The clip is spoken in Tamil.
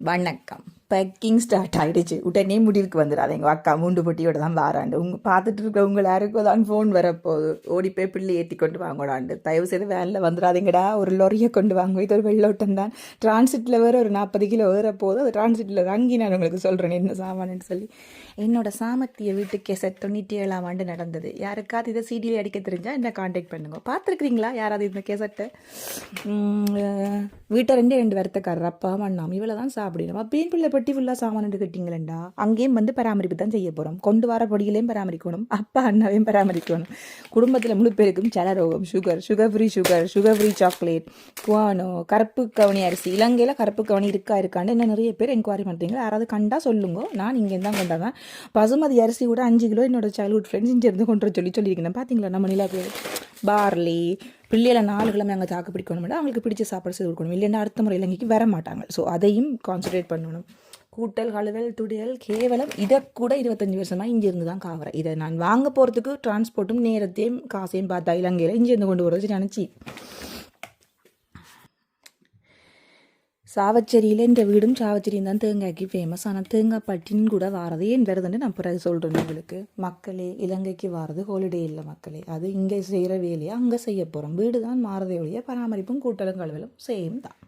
வணக்கம். பேக்கிங் ஸ்டார்ட் ஆகிடுச்சு உடனே முடிவுக்கு வந்துடாதீங்க அக்கா மூண்டு பொட்டியோட தான் வாராண்டு. உங்க பார்த்துட்டு இருக்கிறவங்க யாருக்கும் தான் ஃபோன் வரப்போகுது. ஓடி போய் பிள்ளை ஏற்றி கொண்டு வாங்கடாண்டு. தயவு செய்து வேனில் வந்துடாதீங்கடா. ஒரு லொரியை கொண்டு வாங்க. இது ஒரு வெள்ளோட்டம் தான். டிரான்சிட்டில் வேறு ஒரு நாற்பது கிலோ வேற போகுது அது டிரான்சிட்டில் தங்கி நான் உங்களுக்கு சொல்கிறேன் என்ன சாமான்னு சொல்லி. என்னோட சாமத்திய வீட்டுக்கே செட் தொண்ணூற்றி ஏழாம் ஆண்டு நடந்தது. யாருக்காவது இதை சிடியில் அடிக்க தெரிஞ்சால் என்ன காண்டாக்ட் பண்ணுங்க. பார்த்துருக்குறீங்களா? யாராவது இந்த கேசட்டை வீட்டை ரெண்டே ரெண்டு வருத்தக்காரர் அப்பா மண்ணாம் இவ்வளோ தான் சாப்பிடணும். அப்பயும் பிள்ளை பெட்டி ஃபுல்லாக சாமான் கட்டிங்களேண்டா அங்கேயும் வந்து பராமரிப்பு தான் செய்ய போகிறோம் கொண்டு வர பொடிகளையும் பராமரிக்கணும் அப்பா அண்ணாவையும் பராமரிக்கணும் குடும்பத்தில் முழு பேருக்கும் சலரோகம் sugar sugar free sugar sugar free chocolate குவானோ கருப்பு கவனி அரிசி இலங்கையில் கருப்பு கவனி இருக்கா இருக்கான்னு என்ன நிறைய பேர் என்கொயரி பண்ணுறீங்க யாராவது கண்டா சொல்லுங்க நான் இங்கே தான் கொண்டாங்க பசுமதி அரிசி கூட அஞ்சு கிலோ என்னோட சைல்ட்ஹுட் ஃப்ரெண்ட்ஸ் இங்கேருந்து கொண்டு வர சொல்லி சொல்லியிருக்கேன் பார்த்தீங்களா நம்ம நிலாக்கு பார்லி பிள்ளைகளை நாலு கிழமை அங்கே தாக்கு பிடிக்கணும் அவங்களுக்கு பிடிச்ச சாப்பாடு செய்து கொடுக்கணும் இல்லைன்னா அடுத்த முறை இலங்கைக்கு வர மாட்டாங்க ஸோ அதையும் கான்சன்ட்ரேட் பண்ணணும். கூட்டல் கழுவல் துடியல் கேவலம் இதை கூட இருபத்தஞ்சி வருஷமாக இங்கேருந்து தான் காவறேன். இதை நான் வாங்க போகிறதுக்கு டிரான்ஸ்போர்ட்டும் நேரத்தையும் காசையும் பார்த்தா இலங்கையில் இங்கேருந்து கொண்டு வரது நினச்சி. சாவச்சேரியில் இந்த வீடும் சாவச்சேரியும் தான் தேங்காய்க்கு ஃபேமஸ் ஆனால் தேங்காய் பட்டின்னு கூட வாரது ஏன் வருதுன்னு நான் பிறகு சொல்கிறேன் உங்களுக்கு. மக்களே இலங்கைக்கு வாரது ஹாலிடே இல்லை மக்களே. அது இங்கே செய்கிற வேலையை? அங்கே செய்ய போகிறோம் வீடு தான் மாறதே ஒழிய பராமரிப்பும் கூட்டலும் கழுவலும் சேம் தான்.